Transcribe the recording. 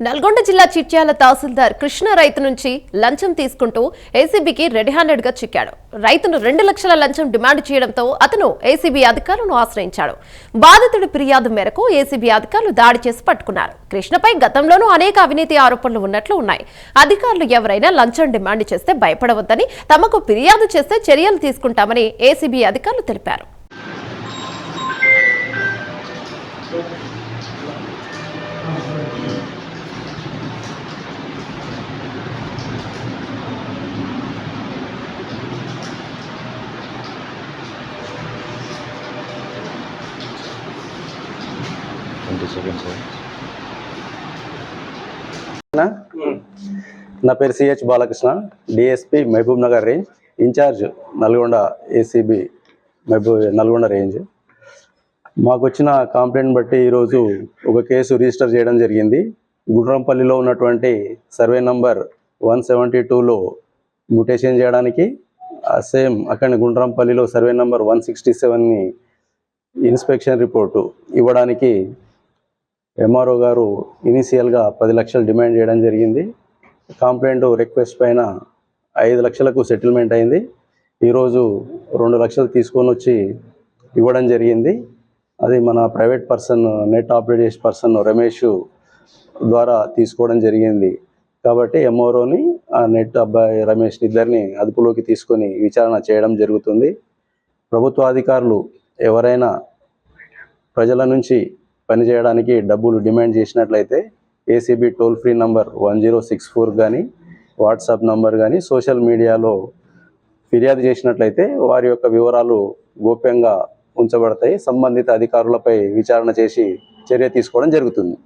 నల్గొండ జిల్లా చిట్యాల తహసీల్దార్ కృష్ణ రైతు నుంచి లంచం తీసుకుంటూ ఏసీబీకి రెడ్ హ్యాండెడ్గా చిక్కాడు. రైతును రెండు లక్షల లంచం డిమాండ్ చేయడంతో అతను ఏసీబీ అధికారులను ఆశ్రయించాడు. బాధితుడి ఫిర్యాదు మేరకు ఏసీబీ అధికారులు దాడి చేసి పట్టుకున్నారు. కృష్ణపై గతంలోనూ అనేక అవినీతి ఆరోపణలు ఉన్నట్లు ఉన్నాయి. అధికారులు ఎవరైనా లంచం డిమాండ్ చేస్తే భయపడవద్దని తమకు ఫిర్యాదు చేస్తే చర్యలు తీసుకుంటామని ఏసీబీ అధికారులు తెలిపారు. ట్వంటీ సెకండ్స్ నా? నా పేరు CH Balakrishna DSP Mahabubnagar range incharge Nalgonda ACB Mahabub Nalgonda range. మాకు వచ్చిన కంప్లైంట్ బట్టి ఈరోజు ఒక కేసు రిజిస్టర్ చేయడం జరిగింది. గుండ్రంపల్లిలో ఉన్నటువంటి సర్వే నంబర్ వన్ సెవెంటీ టూలో మ్యూటేషన్ చేయడానికి సేమ్ అక్కడి గుండ్రంపల్లిలో సర్వే నంబర్ వన్ సిక్స్టీ సెవెన్ని ఇన్స్పెక్షన్ రిపోర్టు ఇవ్వడానికి ఎంఆర్ఓ గారు ఇనీషియల్గా పది లక్షలు డిమాండ్ చేయడం జరిగింది. కంప్లైంట్ రిక్వెస్ట్ పైన ఐదు లక్షలకు సెటిల్మెంట్ అయింది. ఈరోజు రెండు లక్షలు తీసుకొని వచ్చి ఇవ్వడం జరిగింది. అది మన ప్రైవేట్ పర్సన్ నెట్ ఆపరేట్ చేసే పర్సన్ రమేష్ ద్వారా తీసుకోవడం జరిగింది. కాబట్టి ఎంఆర్ఓని ఆ నెట్ అబ్బాయి రమేష్ ఇద్దరిని అదుపులోకి తీసుకొని విచారణ చేయడం జరుగుతుంది. ప్రభుత్వ అధికారులు ఎవరైనా ప్రజల నుంచి పనిచేయడానికి డబ్బులు డిమాండ్ చేసినట్లయితే ACB toll free number one zero six four కానీ వాట్సాప్ నంబర్ కానీ సోషల్ మీడియాలో ఫిర్యాదు చేసినట్లయితే వారి యొక్క వివరాలు గోప్యంగా ఉంచబడతాయి. సంబంధిత అధికారులపై విచారణ చేసి చర్య తీసుకోవడం జరుగుతుంది.